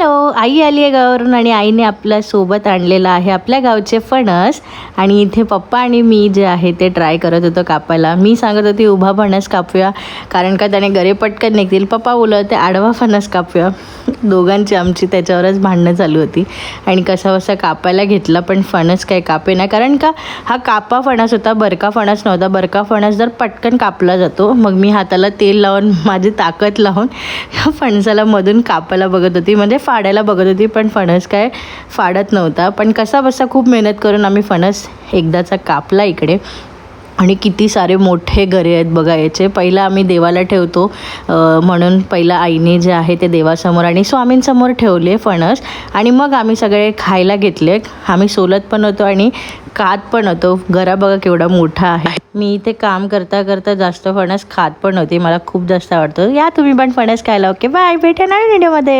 Hello आई आली आहे गावावरून आणि आईने आपल्यासोबत आणलेलं आहे आपल्या गावचे फणस. आणि इथे पप्पा आणि मी जे आहे ते ट्राय करत होतो कापायला. मी सांगत होती उभा फणस कापूया. कारण का त्याने गरे पटकन निघतील. पप्पा बोलत ते आडवा फणस कापूया. दोघांची आमची त्याच्यावरच भांडणं चालू होती. आणि कसा बसा कापायला घेतला पण फणस काय कापे नाही कारण का हा कापा फणस होता बरका फणस नव्हता. बरका फणस जर पटकन कापला जातो मग मी हाताला तेल लावून माझी ताकद लावून फणसाला मधून कापायला बघत होती. म्हणजे फाडायला बघत होती पण फणस काय फाडत नव्हता. पण कसा बसा खूप मेहनत करून आम्ही फणस एकदाचा कापला इकडे. आणि किती सारे मोठे गरे आहेत बघा याचे. पहिला आम्ही देवाला ठेवतो म्हणून पहिला आईने जे आहे ते देवासमोर आणि स्वामींसमोर ठेवले फणस. आणि मग आम्ही सगळे खायला घेतले. आम्ही सोलत पण होतो आणि खात पण होतो. गरा बघा केवढा मोठा आहे. मी इथे काम करता करता जास्त फणस खात पण होते. मला खूप जास्त आवडतं. या तुम्ही पण फणस खायला ओके बाय भेटा नवीन व्हिडिओमध्ये